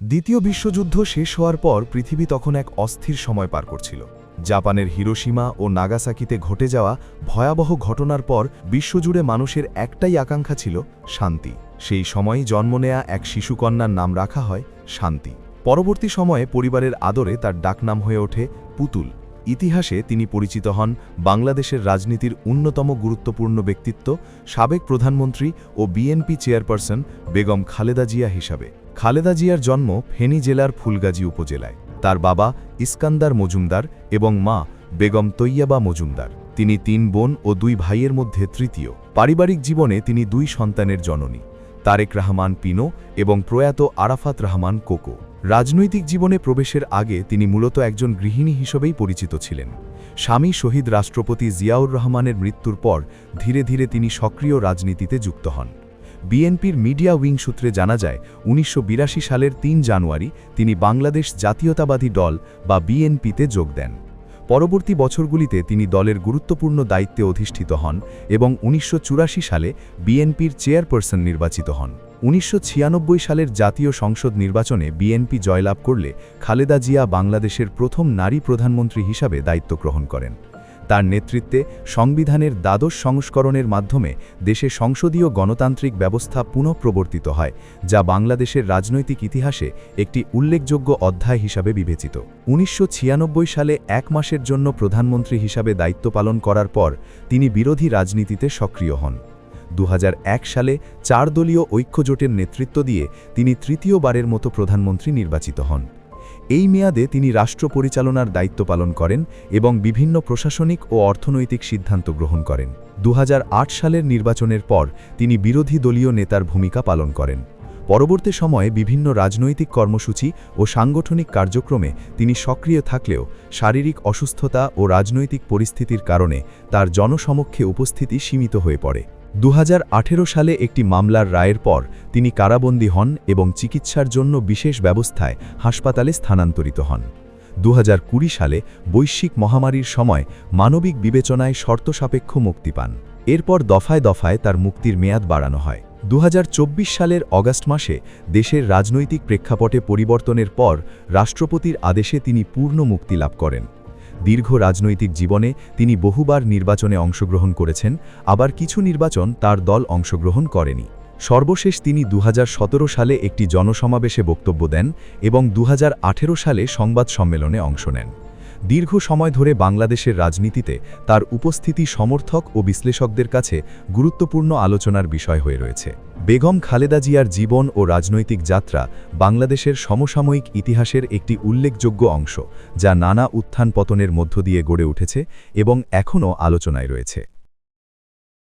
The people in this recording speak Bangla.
দ্বিতীয় বিশ্বযুদ্ধ শেষ হওয়ার পর পৃথিবী তখন এক অস্থির সময় পার করছিল। জাপানের হিরোসীমা ও নাগাসাকিতে ঘটে যাওয়া ভয়াবহ ঘটনার পর বিশ্বজুড়ে মানুষের একটাই আকাঙ্ক্ষা ছিল শান্তি। সেই সময়ই জন্ম নেয়া এক শিশুকন্যার নাম রাখা হয় শান্তি। পরবর্তী সময়ে পরিবারের আদরে তার ডাকনাম হয়ে ওঠে পুতুল। ইতিহাসে তিনি পরিচিত হন বাংলাদেশের রাজনীতির অন্যতম গুরুত্বপূর্ণ ব্যক্তিত্ব, সাবেক প্রধানমন্ত্রী ও বিএনপি চেয়ারপারসন বেগম খালেদা জিয়া হিসাবে। খালেদা জিয়ার জন্ম ফেনী জেলার ফুলগাজী উপজেলায়। তার বাবা ইস্কান্দার মজুমদার এবং মা বেগম তৈয়াবা মজুমদার। তিনি তিন বোন ও দুই ভাইয়ের মধ্যে তৃতীয়। পারিবারিক জীবনে তিনি দুই সন্তানের জননী, তারেক রহমান পিনো এবং প্রয়াত আরাফাত রহমান কোকো। রাজনৈতিক জীবনে প্রবেশের আগে তিনি মূলত একজন গৃহিণী হিসেবেই পরিচিত ছিলেন। স্বামী শহীদ রাষ্ট্রপতি জিয়াউর রহমানের মৃত্যুর পর ধীরে ধীরে তিনি সক্রিয় রাজনীতিতে যুক্ত হন। বিএনপির মিডিয়া উইং সূত্রে জানা যায়, উনিশশো বিরাশি সালের তিন জানুয়ারি তিনি বাংলাদেশ জাতীয়তাবাদী দল বা বিএনপিতে যোগ দেন। পরবর্তী বছরগুলিতে তিনি দলের গুরুত্বপূর্ণ দায়িত্বে অধিষ্ঠিত হন এবং উনিশশো চুরাশি সালে বিএনপির চেয়ারপারসন নির্বাচিত হন। উনিশশো ছিয়ানব্বই সালের জাতীয় সংসদ নির্বাচনে বিএনপি জয়লাভ করলে খালেদা জিয়া বাংলাদেশের প্রথম নারী প্রধানমন্ত্রী হিসাবে দায়িত্ব গ্রহণ করেন। তার নেতৃত্বে সংবিধানের দ্বাদশ সংস্করণের মাধ্যমে দেশে সংসদীয় গণতান্ত্রিক ব্যবস্থা পুনঃপ্রবর্তিত হয়, যা বাংলাদেশের রাজনৈতিক ইতিহাসে একটি উল্লেখযোগ্য অধ্যায় হিসাবে বিবেচিত। উনিশশো ছিয়ানব্বই সালে এক মাসের জন্য প্রধানমন্ত্রী হিসাবে দায়িত্ব পালন করার পর তিনি বিরোধী রাজনীতিতে সক্রিয় হন। দু হাজার এক সালে চার দলীয় ঐক্যজোটের নেতৃত্ব দিয়ে তিনি তৃতীয়বারের মতো প্রধানমন্ত্রী নির্বাচিত হন। এই মেয়াদে তিনি রাষ্ট্র পরিচালনার দায়িত্ব পালন করেন এবং বিভিন্ন প্রশাসনিক ও অর্থনৈতিক সিদ্ধান্ত গ্রহণ করেন। দু হাজার আট সালের নির্বাচনের পর তিনি বিরোধী দলীয় নেতার ভূমিকা পালন করেন। পরবর্তী সময়ে বিভিন্ন রাজনৈতিক কর্মসূচি ও সাংগঠনিক কার্যক্রমে তিনি সক্রিয় থাকলেও শারীরিক অসুস্থতা ও রাজনৈতিক পরিস্থিতির কারণে তার জনসমক্ষে উপস্থিতি সীমিত হয়ে পড়ে। দুহাজার আঠেরো সালে একটি মামলার রায়ের পর তিনি কারাবন্দী হন এবং চিকিৎসার জন্য বিশেষ ব্যবস্থায় হাসপাতালে স্থানান্তরিত হন। দুহাজার কুড়ি সালে বৈশ্বিক মহামারীর সময় মানবিক বিবেচনায় শর্তসাপেক্ষ মুক্তি পান। এরপর দফায় দফায় তার মুক্তির মেয়াদ বাড়ানো হয়। দু হাজার চব্বিশ সালের অগাস্ট মাসে দেশের রাজনৈতিক প্রেক্ষাপটে পরিবর্তনের পর রাষ্ট্রপতির আদেশে তিনি পূর্ণ মুক্তি লাভ করেন। দীর্ঘ রাজনৈতিক জীবনে তিনি বহুবার নির্বাচনে অংশগ্রহণ করেছেন, আবার কিছু নির্বাচন তার দল অংশগ্রহণ করেনি। সর্বশেষ তিনি দু হাজার সতেরো সালে একটি জনসমাবেশে বক্তব্য দেন এবং দুহাজার আঠেরো সালে সংবাদ সম্মেলনে অংশ নেন। দীর্ঘ সময় ধরে বাংলাদেশের রাজনীতিতে তার উপস্থিতি সমর্থক ও বিশ্লেষকদের কাছে গুরুত্বপূর্ণ আলোচনার বিষয় হয়ে রয়েছে। বেগম খালেদা জিয়ার জীবন ও রাজনৈতিক যাত্রা বাংলাদেশের সমসাময়িক ইতিহাসের একটি উল্লেখযোগ্য অংশ, যা নানা উত্থান পতনের মধ্য দিয়ে গড়ে উঠেছে এবং এখনও আলোচনায় রয়েছে।